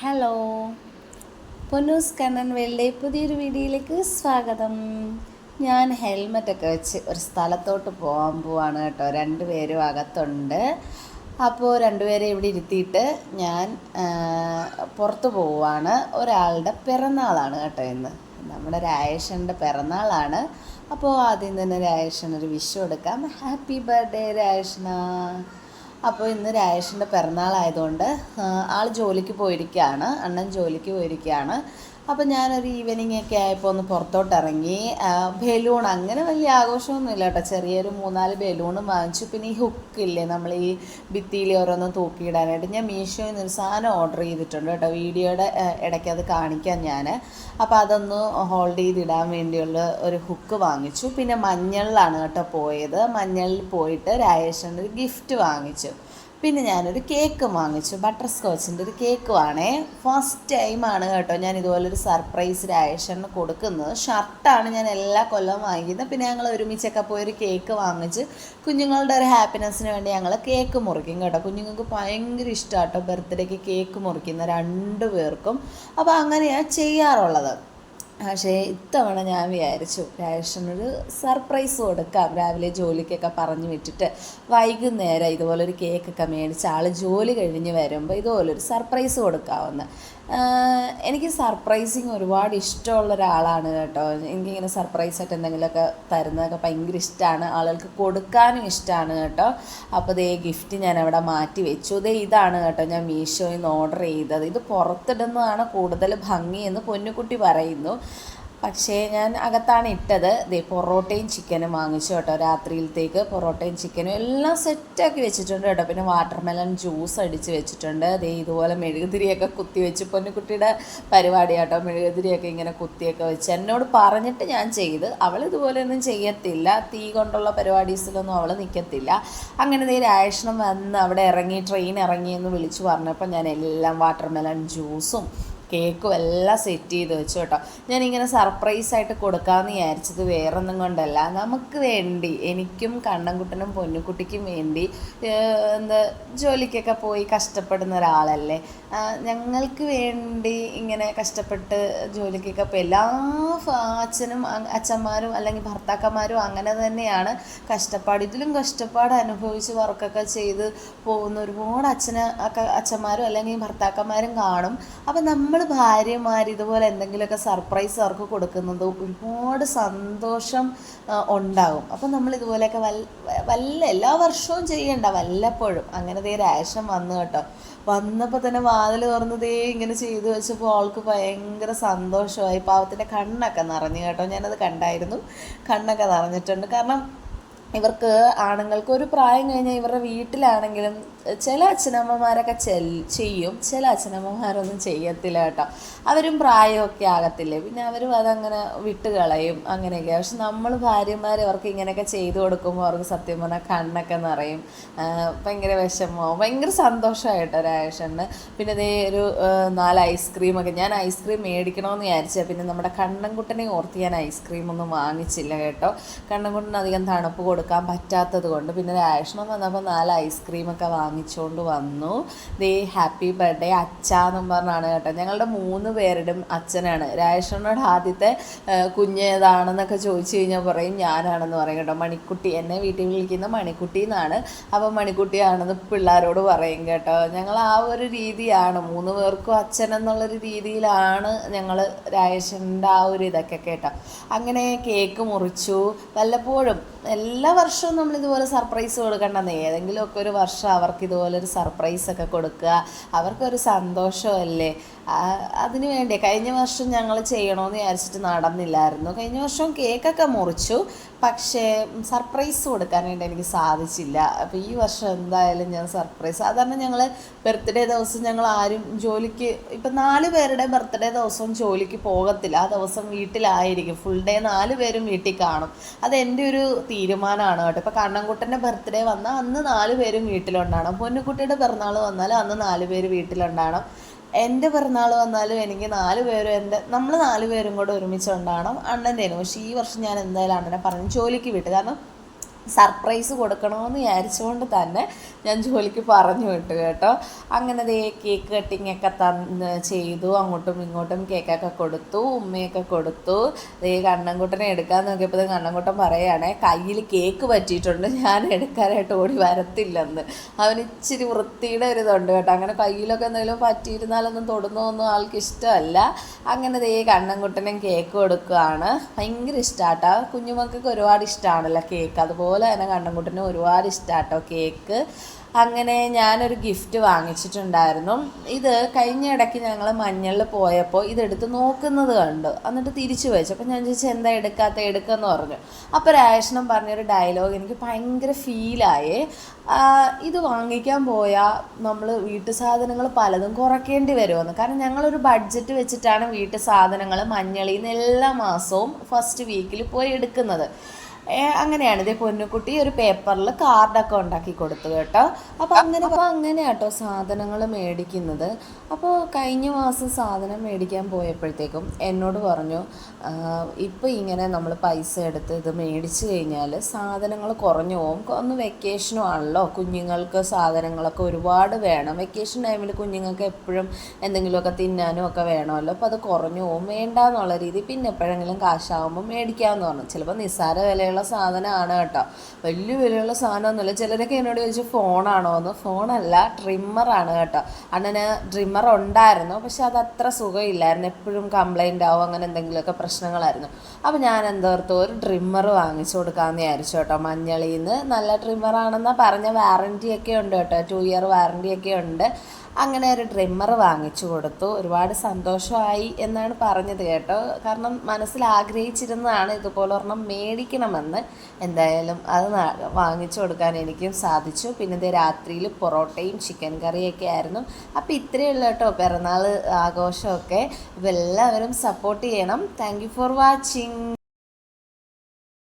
Hello Ponnoos Kannan വേൾഡിലെ പുതിയൊരു വീഡിയോയിലേക്ക് സ്വാഗതം. ഞാൻ ഹെൽമെറ്റൊക്കെ വെച്ച് ഒരു സ്ഥലത്തോട്ട് പോകാൻ പോവാണ് കേട്ടോ. രണ്ടുപേരും അകത്തുണ്ട്. അപ്പോൾ രണ്ടുപേരെ ഇവിടെ ഇരുത്തിയിട്ട് ഞാൻ പുറത്തു പോവാണ്. ഒരാളുടെ പിറന്നാളാണ് കേട്ടോ ഇന്ന്. നമ്മുടെ രായേഷന്റെ പിറന്നാളാണ്. അപ്പോൾ ആദ്യം തന്നെ രായേഷനൊരു വിഷു എടുക്കാം ഹാപ്പി ബർത്ത്ഡേ രായേഷന അപ്പോൾ ഇന്ന് രാജേഷിന്റെ പിറന്നാളായതുകൊണ്ട് ആൾ ജോലിക്ക് പോയിരിക്കുകയാണ് അണ്ണൻ ജോലിക്ക് പോയിരിക്കുകയാണ്. അപ്പോൾ ഞാനൊരു ഈവനിങ് ഒക്കെ ആയപ്പോൾ ഒന്ന് പുറത്തോട്ടിറങ്ങി. ബലൂൺ അങ്ങനെ വലിയ ആഘോഷമൊന്നുമില്ല കേട്ടോ. ചെറിയൊരു മൂന്നാൽ ബലൂണും വാങ്ങിച്ചു. പിന്നെ ഈ ഹുക്കില്ലേ നമ്മൾ ഈ ഭിത്തിയിൽ ഓരോന്നും തൂക്കിയിടാനായിട്ട് ഞാൻ മീഷോയിൽ നിന്ന് സാധനം ഓർഡർ ചെയ്തിട്ടുണ്ട് കേട്ടോ. വീഡിയോയുടെ ഇടയ്ക്ക് അത് കാണിക്കാം ഞാൻ അപ്പോൾ അതൊന്ന് ഹോൾഡ് ചെയ്തിടാൻ വേണ്ടിയുള്ള ഒരു ഹുക്ക് വാങ്ങിച്ചു. പിന്നെ മഞ്ഞളിലാണ് കേട്ടോ പോയത്. മഞ്ഞളിൽ പോയിട്ട് രാജേഷന്റെ ഒരു ഗിഫ്റ്റ് വാങ്ങിച്ചു. പിന്നെ ഞാനൊരു കേക്ക് വാങ്ങിച്ചു. ബട്ടർ സ്കോച്ചിന്റെ ഒരു കേക്ക് വാണേ. ഫസ്റ്റ് ടൈമാണ് കേട്ടോ ഞാൻ ഇതുപോലൊരു സർപ്രൈസ് രാജേഷന് കൊടുക്കുന്നത് ഷർട്ടാണ് ഞാൻ എല്ലാ കൊല്ലവും വാങ്ങിക്കുന്നത്. പിന്നെ ഞങ്ങൾ ഒരുമിച്ചൊക്കെ പോയി ഒരു കേക്ക് വാങ്ങിച്ച് കുഞ്ഞുങ്ങളുടെ ഒരു ഹാപ്പിനെസ്സിന് വേണ്ടി ഞങ്ങൾ കേക്ക് മുറിക്കും കേട്ടോ. കുഞ്ഞുങ്ങൾക്ക് ഭയങ്കര ഇഷ്ടമാണ് കേട്ടോ ബർത്ത്ഡേക്ക് കേക്ക് മുറിക്കുന്ന രണ്ട് പേർക്കും അപ്പോൾ അങ്ങനെയാണ് ചെയ്യാറുള്ളത്. പക്ഷേ ഇത്തവണ ഞാൻ വിചാരിച്ചു രാജേഷനൊരു സർപ്രൈസ് കൊടുക്കാം. രാവിലെ ജോലിക്കൊക്കെ പറഞ്ഞു വിട്ടിട്ട് വൈകുന്നേരം ഇതുപോലൊരു കേക്കൊക്കെ മേടിച്ച് ആൾ ജോലി കഴിഞ്ഞ് വരുമ്പോൾ ഇതുപോലൊരു സർപ്രൈസ് കൊടുക്കാമെന്ന്. എനിക്ക് സർപ്രൈസിങ് ഒരുപാട് ഇഷ്ടമുള്ള ഒരാളാണ് കേട്ടോ. എനിക്കിങ്ങനെ സർപ്രൈസ് ആയിട്ട് എന്തെങ്കിലുമൊക്കെ തരുന്നതൊക്കെ ഭയങ്കര ഇഷ്ടമാണ് ആളുകൾക്ക് കൊടുക്കാനും ഇഷ്ടമാണ് കേട്ടോ. അപ്പോൾ ദേ ഗിഫ്റ്റ് ഞാൻ അവിടെ മാറ്റി വെച്ചു. ദേ ഇതാണ് കേട്ടോ ഞാൻ മീഷോയിൽ നിന്ന് ഓർഡർ ചെയ്തത്. ഇത് പുറത്തിടുന്നതാണ് കൂടുതൽ ഭംഗി എന്ന് പൊന്നുകുട്ടി പറയുന്നു. പക്ഷേ ഞാൻ അകത്താണ് ഇട്ടത്. ദേ പൊറോട്ടയും ചിക്കനും വാങ്ങിച്ചു കേട്ടോ രാത്രിയിലത്തേക്ക്. പൊറോട്ടയും ചിക്കനും എല്ലാം സെറ്റാക്കി വെച്ചിട്ടുണ്ട് കേട്ടോ. പിന്നെ വാട്ടർമെലൺ ജ്യൂസ് അടിച്ച് വെച്ചിട്ടുണ്ട്. ദേ ഇതുപോലെ മെഴുകുതിരിയൊക്കെ കുത്തി വെച്ച് പൊന്നുകുട്ടിയുടെ പരിപാടി കേട്ടോ. മെഴുകുതിരിയൊക്കെ ഇങ്ങനെ കുത്തിയൊക്കെ വെച്ച് എന്നോട് പറഞ്ഞിട്ട് ഞാൻ ചെയ്ത്. അവൾ ഇതുപോലെയൊന്നും ചെയ്യത്തില്ല. തീ കൊണ്ടുള്ള പരിപാടീസിലൊന്നും അവൾ നിൽക്കത്തില്ല അങ്ങനെ ദേ രാഷണം വന്ന് അവിടെ ഇറങ്ങി ട്രെയിൻ ഇറങ്ങിയെന്ന് വിളിച്ചു പറഞ്ഞപ്പോൾ ഞാൻ എല്ലാം വാട്ടർമെലൺ ജ്യൂസും കേക്കും എല്ലാം സെറ്റ് ചെയ്ത് വെച്ചു കേട്ടോ. ഞാനിങ്ങനെ സർപ്രൈസ് ആയിട്ട് കൊടുക്കാമെന്ന് വിചാരിച്ചത് വേറൊന്നും കൊണ്ടല്ല. നമുക്ക് വേണ്ടി എനിക്കും കണ്ണൻകുട്ടനും പൊന്നുകുട്ടിക്കും വേണ്ടി എന്താ ജോലിക്കൊക്കെ പോയി കഷ്ടപ്പെടുന്ന ഒരാളല്ലേ. ഞങ്ങൾക്ക് വേണ്ടി ഇങ്ങനെ കഷ്ടപ്പെട്ട് ജോലിക്കൊക്കെ പോയി എല്ലാ അച്ഛനും അച്ഛന്മാരും അല്ലെങ്കിൽ ഭർത്താക്കന്മാരും അങ്ങനെ തന്നെയാണ് കഷ്ടപ്പാട്. ഇതിലും കഷ്ടപ്പാട് അനുഭവിച്ച് വർക്കൊക്കെ ചെയ്ത് പോകുന്ന ഒരുപാട് അച്ഛന ഒക്കെ അച്ഛന്മാരും അല്ലെങ്കിൽ ഭർത്താക്കന്മാരും കാണും. അപ്പം നമ്മൾ ഭാര്യമാർ ഇതുപോലെ എന്തെങ്കിലുമൊക്കെ സർപ്രൈസ് അവർക്ക് കൊടുക്കുന്നത് ഒരുപാട് സന്തോഷം ഉണ്ടാകും അപ്പം നമ്മൾ ഇതുപോലെയൊക്കെ വല്ല വല്ല എല്ലാ വർഷവും ചെയ്യണ്ട വല്ലപ്പോഴും. അങ്ങനെ ദേ രാശം വന്നു കേട്ടോ. വന്നപ്പോൾ തന്നെ വാതിൽ തുറന്നതേ ഇങ്ങനെ ചെയ്തു വെച്ചപ്പോൾ ആൾക്ക് ഭയങ്കര സന്തോഷമായി. പാവത്തിന്റെ കണ്ണൊക്കെ നിറഞ്ഞു കേട്ടോ. ഞാനത് കണ്ടായിരുന്നു. കണ്ണൊക്കെ നിറഞ്ഞിട്ടുണ്ട്. കാരണം ഇവർക്ക് ആണുങ്ങൾക്ക് ഒരു പ്രായം കഴിഞ്ഞാൽ ഇവരുടെ വീട്ടിലാണെങ്കിലും ചില അച്ഛനമ്മമാരൊക്കെ ചെയ്യും. ചില അച്ഛനമ്മമാരൊന്നും ചെയ്യത്തില്ല കേട്ടോ. അവരും പ്രായമൊക്കെ ആകത്തില്ലേ. പിന്നെ അവരും അതങ്ങനെ വിട്ട് കളയും അങ്ങനെയൊക്കെ. പക്ഷെ നമ്മൾ ഭാര്യമാർ അവർക്ക് ഇങ്ങനെയൊക്കെ ചെയ്തു കൊടുക്കുമ്പോൾ അവർക്ക് സത്യം പറഞ്ഞാൽ കണ്ണൊക്കെ നിറയും. ഭയങ്കര വിഷമോ ഭയങ്കര സന്തോഷമായിട്ടോ രാജേഷന് പിന്നെ ദേ ഒരു നാല് ഐസ്ക്രീമൊക്കെ. ഞാൻ ഐസ്ക്രീം മേടിക്കണമെന്ന് വിചാരിച്ചാൽ പിന്നെ നമ്മുടെ കണ്ണൻകുട്ടനെ ഓർത്ത് ഞാൻ ഐസ്ക്രീം ഒന്നും വാങ്ങിച്ചില്ല കേട്ടോ. കണ്ണൻകുട്ടന് അധികം തണുപ്പ് കൊടുക്കാൻ പറ്റാത്തത് കൊണ്ട്. പിന്നെ രാജേഷണം വന്നപ്പോൾ നാല് ഐസ്ക്രീമൊക്കെ വാങ്ങിച്ചുകൊണ്ട് വന്നു. ദേ ഹാപ്പി ബർത്ത്ഡേ അച്ഛാന്നും പറഞ്ഞാണ് കേട്ടോ. ഞങ്ങളുടെ മൂന്ന് പേരുടെയും അച്ഛനാണ്. രാജേഷനോട് ആദ്യത്തെ കുഞ്ഞ് ഏതാണെന്നൊക്കെ ചോദിച്ചു കഴിഞ്ഞാൽ പറയും ഞാനാണെന്ന് പറയും കേട്ടോ. മണിക്കുട്ടി എന്നെ വീട്ടിൽ വിളിക്കുന്ന മണിക്കുട്ടി എന്നാണ്. അപ്പോൾ മണിക്കുട്ടിയാണെന്ന് പിള്ളേരോട് പറയും കേട്ടോ. ഞങ്ങൾ ആ ഒരു രീതിയാണ് മൂന്ന് പേർക്കും അച്ഛൻ എന്നുള്ളൊരു രീതിയിലാണ് ഞങ്ങൾ രാജേഷന്റെ ആ ഒരു ഇതൊക്കെ കേട്ടോ. അങ്ങനെ കേക്ക് മുറിച്ചു. വല്ലപ്പോഴും എല്ലാ വർഷവും നമ്മളിതുപോലെ സർപ്രൈസ് കൊടുക്കേണ്ടെന്ന്. ഏതെങ്കിലുമൊക്കെ ഒരു വർഷം അവർക്ക് ഇതുപോലെ സർപ്രൈസൊക്കെ കൊടുക്കുക. അവർക്കൊരു സന്തോഷമല്ലേ? അതിന് വേണ്ടി? കഴിഞ്ഞ വർഷം ഞങ്ങൾ ചെയ്യണമെന്ന് വിചാരിച്ചിട്ട് നടന്നില്ലായിരുന്നു. കഴിഞ്ഞ വർഷം കേക്കൊക്കെ മുറിച്ചു. പക്ഷേ സർപ്രൈസ് കൊടുക്കാനായിട്ട് എനിക്ക് സാധിച്ചില്ല. അപ്പോൾ ഈ വർഷം എന്തായാലും ഞാൻ സർപ്രൈസ്. സാധാരണ ഞങ്ങൾ ബർത്ത്ഡേ ദിവസം ഞങ്ങൾ ആരും ജോലിക്ക് ഇപ്പം നാല് പേരുടെ ബർത്ത്ഡേ ദിവസം ജോലിക്ക് പോകത്തില്ല. ആ ദിവസം വീട്ടിലായിരിക്കും. ഫുൾ ഡേ നാല് പേരും വീട്ടിൽ കാണും. അത് ഒരു തീരുമാനമാണ് കേട്ടോ. ഇപ്പോൾ കണ്ണൻകുട്ടന്റെ ബർത്ത്ഡേ വന്നാൽ അന്ന് നാല് പേരും വീട്ടിലുണ്ടാകണം പൊന്നുകുട്ടിയുടെ പിറന്നാൾ വന്നാൽ അന്ന് നാല് പേര് വീട്ടിലുണ്ടാകണം എന്റെ പിറന്നാൾ വന്നാലും എനിക്ക് നാല് പേരും എന്റെ നമ്മൾ നാല് പേരും കൂടെ ഒരുമിച്ച് ഉണ്ടാകണം അണ്ണന്റെ പക്ഷേ ഈ വർഷം ഞാൻ എന്തായാലും അണ്ണനെ പറഞ്ഞ് ജോലിക്ക് വിട്ട്. കാരണം സർപ്രൈസ് കൊടുക്കണമെന്ന് വിചാരിച്ചുകൊണ്ട് തന്നെ ഞാൻ ജോലിക്ക് പറഞ്ഞു വിട്ടു കേട്ടോ. അങ്ങനെ ദേ കേക്ക് കട്ടിംഗ് ഒക്കെ തന്ന് ചെയ്തു. അങ്ങോട്ടും ഇങ്ങോട്ടും കേക്കൊക്കെ കൊടുത്തു ഉമ്മയൊക്കെ കൊടുത്തു. ദേ കണ്ണൻകുട്ടനെ എടുക്കാൻ നോക്കിയപ്പോൾ കണ്ണൻകുട്ടൻ പറയുകയാണേ കയ്യിൽ കേക്ക് പറ്റിയിട്ടുണ്ട് ഞാൻ എടുക്കാനായിട്ട് ഓടി വരത്തില്ലെന്ന്. അവന് ഇച്ചിരി വൃത്തിയുടെ ഒരു ഇതുണ്ട് കേട്ടോ. അങ്ങനെ കയ്യിലൊക്കെ എന്തെങ്കിലും പറ്റിയിരുന്നാലൊന്നും തൊടുന്നതൊന്നും ആൾക്ക് ഇഷ്ടമല്ല. അങ്ങനെ ദേ കണ്ണൻകുട്ടനും കേക്ക് കൊടുക്കുകയാണ് ഭയങ്കര ഇഷ്ടമാട്ടോ കുഞ്ഞുമക്കൾക്ക് ഒരുപാട് ഇഷ്ടമാണല്ലോ കേക്ക് അതുപോലെ തന്നെ കണ്ണൻകുട്ടനും ഒരുപാട് ഇഷ്ടമാട്ടോ കേക്ക്. അങ്ങനെ ഞാനൊരു ഗിഫ്റ്റ് വാങ്ങിച്ചിട്ടുണ്ടായിരുന്നു. ഇത് കഴിഞ്ഞ ഇടയ്ക്ക് ഞങ്ങൾ മഞ്ഞളിൽ പോയപ്പോൾ ഇതെടുത്ത് നോക്കുന്നത് കണ്ടു. എന്നിട്ട് തിരിച്ചു വെച്ചു. അപ്പോൾ ഞാൻ ചോദിച്ചു എന്താ എടുക്കാത്ത? എടുക്കുമെന്ന് പറഞ്ഞു. അപ്പോൾ രാജേഷണം പറഞ്ഞൊരു ഡയലോഗ് എനിക്ക് ഭയങ്കര ഫീലായേ ഇത് വാങ്ങിക്കാൻ പോയാൽ നമ്മൾ വീട്ടു സാധനങ്ങൾ പലതും കുറയ്ക്കേണ്ടി വരുമെന്ന്. കാരണം ഞങ്ങളൊരു ബഡ്ജറ്റ് വെച്ചിട്ടാണ് വീട്ടു സാധനങ്ങൾ മഞ്ഞളിൽ നിന്ന് എല്ലാ മാസവും ഫസ്റ്റ് വീക്കിൽ പോയി എടുക്കുന്നത്. അങ്ങനെയാണ്. ഇതേ പൊന്നുകുട്ടി ഒരു പേപ്പറിൽ കാർഡൊക്കെ ഉണ്ടാക്കി കൊടുത്തു കേട്ടോ. അപ്പോൾ അങ്ങനെ അപ്പോൾ അങ്ങനെ കേട്ടോ സാധനങ്ങൾ മേടിക്കുന്നത്. അപ്പോൾ കഴിഞ്ഞ മാസം സാധനം മേടിക്കാൻ പോയപ്പോഴത്തേക്കും എന്നോട് പറഞ്ഞു ഇപ്പോൾ ഇങ്ങനെ നമ്മൾ പൈസ എടുത്ത് ഇത് മേടിച്ച് കഴിഞ്ഞാൽ സാധനങ്ങൾ കുറഞ്ഞു പോകും ഒന്ന് വെക്കേഷനും ആണല്ലോ. കുഞ്ഞുങ്ങൾക്ക് സാധനങ്ങളൊക്കെ ഒരുപാട് വേണം. വെക്കേഷൻ ടൈമിൽ കുഞ്ഞുങ്ങൾക്ക് എപ്പോഴും എന്തെങ്കിലുമൊക്കെ തിന്നാനും ഒക്കെ വേണമല്ലോ. അപ്പോൾ അത് കുറഞ്ഞു പോകും വേണ്ട എന്നുള്ള രീതി പിന്നെ എപ്പോഴെങ്കിലും കാശാകുമ്പോൾ മേടിക്കാമെന്ന് പറഞ്ഞു. ചിലപ്പോൾ നിസ്സാര വിലയുള്ള സാധനമാണ് കേട്ടോ. വലിയ വിലയുള്ള സാധനമൊന്നുമില്ല. ചിലരൊക്കെ എന്നോട് ചോദിച്ചു ഫോണാണോ? എന്ന്. ഫോണല്ല ട്രിമ്മറാണ് കേട്ടോ. അണ്ണന് ട്രിമ്മർ ഉണ്ടായിരുന്നു പക്ഷെ അത് അത്ര സുഖമില്ലായിരുന്നു. എപ്പോഴും കംപ്ലൈന്റ് ആവും അങ്ങനെ എന്തെങ്കിലുമൊക്കെ പ്രശ്നങ്ങളായിരുന്നു. അപ്പോൾ ഞാൻ എന്തോർത്തു ഒരു ട്രിമ്മർ വാങ്ങിച്ചു കൊടുക്കാമെന്ന് വിചാരിച്ചു കേട്ടോ. മഞ്ഞളിൽ നിന്ന് നല്ല ട്രിമ്മറാണെന്നാണ് പറഞ്ഞ വാറന്റിയൊക്കെ ഉണ്ട് കേട്ടോ. ടു ഇയർ വാറന്റിയൊക്കെ ഉണ്ട്. അങ്ങനെ ഒരു ട്രിമ്മർ വാങ്ങിച്ചു കൊടുത്തു. ഒരുപാട് സന്തോഷമായി എന്നാണ് പറഞ്ഞത് കേട്ടോ. കാരണം മനസ്സിൽ ആഗ്രഹിച്ചിരുന്നതാണ് ഇതുപോലെ ഒരെണ്ണം മേടിക്കണമെന്ന്. എന്തായാലും അത് വാങ്ങിച്ചു കൊടുക്കാൻ എനിക്കും സാധിച്ചു. പിന്നെ ഇത് രാത്രിയിൽ പൊറോട്ടയും ചിക്കൻ കറിയൊക്കെ ആയിരുന്നു. അപ്പോൾ ഇത്രയേ ഉള്ളൂ കേട്ടോ. പിറന്നാൾ ആഘോഷമൊക്കെ. ഇപ്പം എല്ലാവരും സപ്പോർട്ട് ചെയ്യണം താങ്ക് ഫോർ വാച്ചിങ്